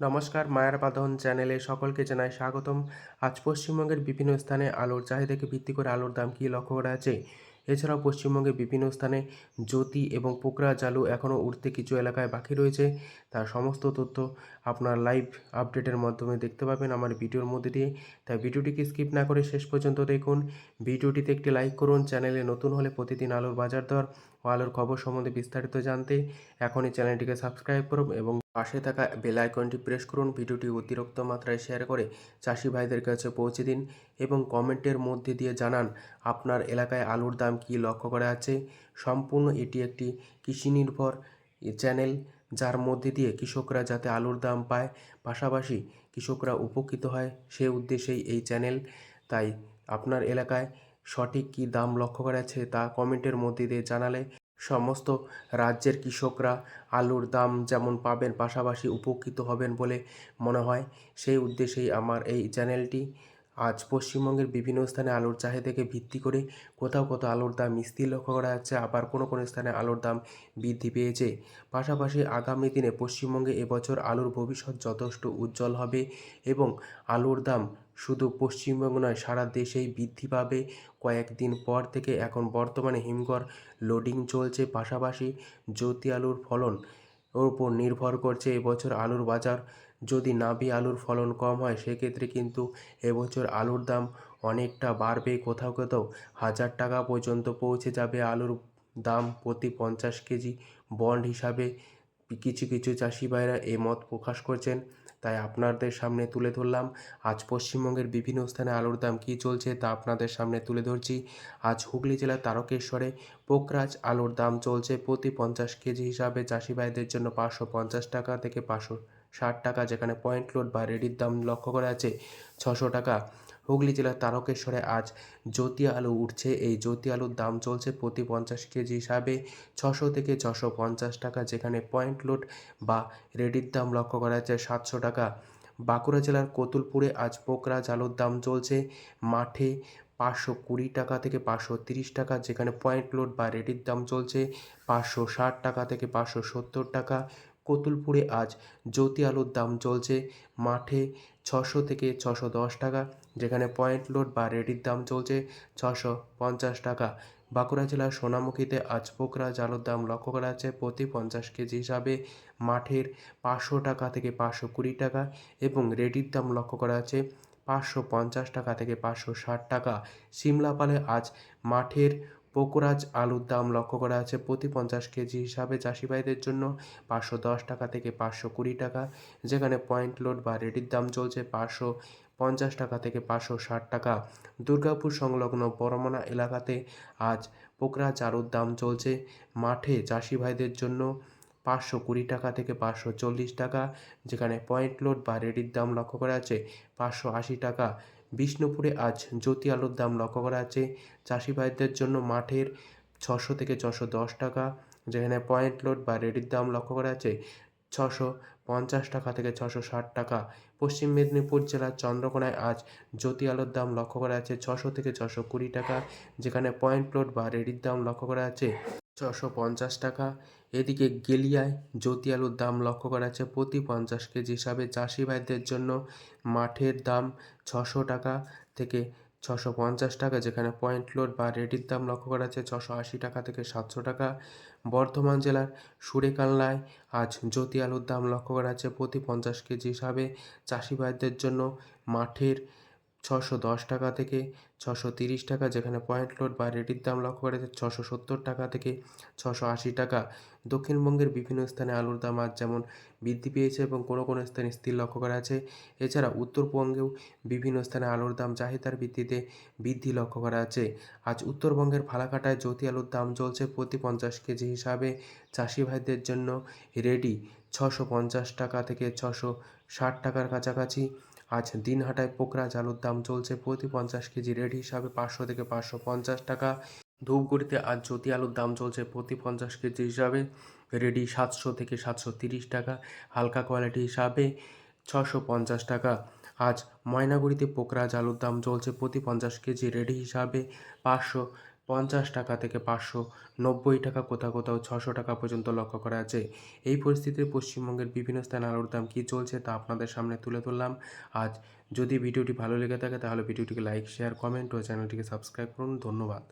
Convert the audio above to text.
নমস্কার, মায়ার বাঁধন চ্যানেলে সকলকে জানাই স্বাগতম। আজ পশ্চিমবঙ্গের বিভিন্ন স্থানে আলুর চাহিদাকে ভিত্তি করে আলুর দাম কী লক্ষ্য করা আছে? এছাড়াও পশ্চিমবঙ্গের বিভিন্ন স্থানে জ্যোতি এবং পোকরা জালু এখনও উঠতে কিছু এলাকায় বাকি রয়েছে। তার সমস্ত তথ্য আপনার লাইভ আপডেটের মাধ্যমে দেখতে পাবেন আমার ভিডিওর মধ্যে দিয়ে। তাই ভিডিওটিকে স্কিপ না করে শেষ পর্যন্ত দেখুন। ভিডিওটিতে একটি লাইক করুন, চ্যানেলে নতুন হলে প্রতিদিন আলুর বাজার দর ও আলুর খবর সম্বন্ধে বিস্তারিত জানতে এখনই চ্যানেলটিকে সাবস্ক্রাইব করুন এবং পাশে থাকা বেল আইকনটি প্রেস করুন, ভিডিওটি অতিরিক্ত মাত্রায় শেয়ার করে চাষি ভাইদের কাছে পৌঁছে দিন এবং কমেন্টের মধ্যে দিয়ে জানান আপনার এলাকায় আলুর দাম কী লক্ষ্য করা আছে। সম্পূর্ণ এটি একটি কৃষি নির্ভর চ্যানেল, যার মধ্যে দিয়ে কৃষকরা যাতে আলুর দাম পায়, পাশাপাশি কৃষকরা উপকৃত হয় সে উদ্দেশ্যেই এই চ্যানেল। তাই আপনার এলাকায় সঠিক কী দাম লক্ষ্য করা আছে তা কমেন্টের মধ্যে দিয়ে জানালে সমস্ত রাজ্যের কৃষকরা আলুর দাম যেমন পাবেন, পাশাপাশি উপকৃত হবেন বলে মনে হয়। সেই উদ্দেশ্যেই আমার এই চ্যানেলটি আজ পশ্চিমবঙ্গের বিভিন্ন স্থানে আলুর চাহিদাকে ভিত্তি করে কোথাও কোথাও আলুর দাম স্থির লক্ষ্য করা যাচ্ছে, আবার কোনো কোনো স্থানে আলুর দাম বৃদ্ধি পেয়েছে। পাশাপাশি আগামী দিনে পশ্চিমবঙ্গে এবছর আলুর ভবিষ্যৎ যথেষ্ট উজ্জ্বল হবে এবং আলুর দাম শুধু পশ্চিমবঙ্গ নয়, সারা দেশেই বৃদ্ধি পাবে। কয়েকদিন পর থেকে এখন বর্তমানে হিমঘর লোডিং চলছে, পাশাপাশি জ্যোতি আলুর ফলন ওর উপর নির্ভর করছে। এবছর আলুর বাজার যদি নাবি আলুর ফলন কম হয়, সেক্ষেত্রে কিন্তু এবছর আলুর দাম অনেকটা বাড়বে। কোথাও কোথাও হাজার টাকা পর্যন্ত পৌঁছে যাবে আলুর দাম প্রতি পঞ্চাশ কেজি বন্ড হিসাবে। কিছু কিছু চাষি ভাইরা এ মত প্রকাশ করছেন। তাই আপনাদের সামনে তুলে ধরলাম। আজ পশ্চিমবঙ্গের বিভিন্ন স্থানে আলুর দাম কী চলছে তা আপনাদের সামনে তুলে ধরছি। আজ হুগলি জেলার তারকেশ্বরে পোকরাজ আলুর দাম চলছে প্রতি পঞ্চাশ কেজি হিসাবে। চাষি ভাইদের জন্য পাঁচশো পঞ্চাশ টাকা থেকে পাঁচশো ষাট টাকা, যেখানে পয়েন্ট লোড বা রেডির দাম লক্ষ্য করা আছে ছশো টাকা। হুগলি জেলার তারকেশ্বরে আজ জ্যোতি আলু উঠছে। এই জ্যোতি আলুর দাম চলছে প্রতি পঞ্চাশ কেজি হিসাবে ছশো থেকে ছশো পঞ্চাশ টাকা, যেখানে পয়েন্ট লোড বা রেডির দাম লক্ষ্য করা যাচ্ছে সাতশো টাকা। বাঁকুড়া জেলার কতুলপুরে আজ পোকরা আলুর দাম চলছে মাঠে পাঁচশো কুড়ি টাকা থেকে পাঁচশো তিরিশ টাকা, যেখানে পয়েন্ট লোড বা রেডির দাম চলছে পাঁচশো ষাট টাকা থেকে পাঁচশো সত্তর টাকা। কতুলপুরে আজ জ্যোতি আলুর দাম চলছে মাঠে ছশো থেকে ছশো দশ টাকা, যেখানে পয়েন্ট লোড বা রেডির দাম চলছে ছশো পঞ্চাশ টাকা। বাঁকুড়া জেলার সোনামুখীতে আজ পোকরা আলুর দাম লক্ষ্য করা যাচ্ছে প্রতি পঞ্চাশ কেজি হিসাবে। মাঠের পাঁচশো টাকা থেকে পাঁচশো কুড়ি টাকা এবং রেডির দাম লক্ষ্য করা যাচ্ছে পাঁচশো পঞ্চাশ টাকা থেকে পাঁচশো ষাট টাকা। সিমলাপালে আজ মাঠের পোকরাজ আলুর দাম লক্ষ্য করা আছে প্রতি পঞ্চাশ কেজি হিসাবে। চাষি ভাইদের জন্য পাঁচশো দশ টাকা থেকে পাঁচশো কুড়ি টাকা। যেখানে পয়েন্ট লোড বা রেডির দাম চলছে পাঁচশো পঞ্চাশ টাকা থেকে পাঁচশো ষাট টাকা। দুর্গাপুর সংলগ্ন বড়মনা এলাকাতে আজ পোকরা আলুর দাম চলছে। মাঠে চাষি ভাইদের জন্য পাঁচশো কুড়ি টাকা থেকে পাঁচশো চল্লিশ টাকা। যেখানে পয়েন্ট লোড বা রেডির দাম লক্ষ্য করা আছে পাঁচশো আশি টাকা। বিষ্ণুপুরে আজ জ্যোতি আলুর দাম লক্ষ্য করা আছে চাষি ভাইদের জন্য মাঠের ছশো থেকে ছশো দশ টাকা, যেখানে পয়েন্ট লোড বা রেডির দাম লক্ষ্য করা আছে ছশো পঞ্চাশ টাকা থেকে ছশো ষাট টাকা। পশ্চিম মেদিনীপুর জেলার চন্দ্রকোনায় আজ জ্যোতি আলুর দাম লক্ষ্য করা আছে ছশো থেকে ছশো কুড়ি টাকা, যেখানে পয়েন্ট লোড বা রেডির দাম লক্ষ্য করা আছে ছশো পঞ্চাশ টাকা। এদিকে গেলিয়ায় জ্যোতি আলুর দাম লক্ষ্য করা আছে প্রতি পঞ্চাশ কেজি হিসাবে। চাষি ভাইদের জন্য মাঠের দাম ছশো টাকা থেকে ছশো পঞ্চাশ টাকা, যেখানে পয়েন্ট লোড বা রেডির দাম লক্ষ্য করা আছে ছশো আশি টাকা থেকে সাতশো টাকা। বর্ধমান জেলার সুরেকাল্লায় আজ জ্যোতি আলুর দাম লক্ষ্য করা আছে প্রতি পঞ্চাশ কেজি হিসাবে। চাষি ভাইদের জন্য মাঠের ছশো দশ টাকা থেকে ছশো তিরিশ টাকা, যেখানে পয়েন্ট লোড বা রেডির দাম লক্ষ্য করা যাচ্ছে ছশো সত্তর টাকা থেকে ছশো আশি টাকা। দক্ষিণবঙ্গের বিভিন্ন স্থানে আলুর দাম আজ যেমন বৃদ্ধি পেয়েছে এবং কোনো কোনো স্থানে স্থির লক্ষ্য করা আছে। এছাড়া উত্তরবঙ্গেও বিভিন্ন স্থানে আলুর দাম চাহিদার ভিত্তিতে বৃদ্ধি লক্ষ্য করা আছে। আজ উত্তরবঙ্গের ফালাকাটায় জ্যোতি আলুর দাম চলছে প্রতি পঞ্চাশ কেজি হিসাবে। চাষি ভাইদের জন্য রেডি ছশো পঞ্চাশ টাকা থেকে ছশো ষাট টাকার কাছাকাছি। আজ দিনহাটায় পোকরাজ আলুর দাম চলছে প্রতি পঞ্চাশ কেজি রেড হিসাবে পাঁচশো থেকে পাঁচশো পঞ্চাশ টাকা। ধূপগুড়িতে আজ জ্যোতি আলুর দাম চলছে প্রতি পঞ্চাশ কেজি হিসাবে, রেডি সাতশো থেকে সাতশো তিরিশ টাকা, হালকা কোয়ালিটি হিসাবে ছশো পঞ্চাশ টাকা। আজ ময়নাগুড়িতে পোকরাজ আলুর দাম চলছে প্রতি পঞ্চাশ কেজি রেডি হিসাবে পাঁচশো পঞ্চাশ টাকা থেকে পাঁচশো, নব্বই টাকা কোথাও কোথাও, ছশো টাকা পর্যন্ত লক্ষ্য করা যাচ্ছে এই পরিস্থিতিতে পশ্চিমবঙ্গের বিভিন্ন স্থানে আলুর দাম কী চলছে তা আপনাদের সামনে তুলে ধরলাম। আজ যদি ভিডিওটি ভালো লেগে থাকে তাহলে ভিডিওটিকে লাইক, শেয়ার, কমেন্ট ও চ্যানেলটিকে সাবস্ক্রাইব করুন। ধন্যবাদ।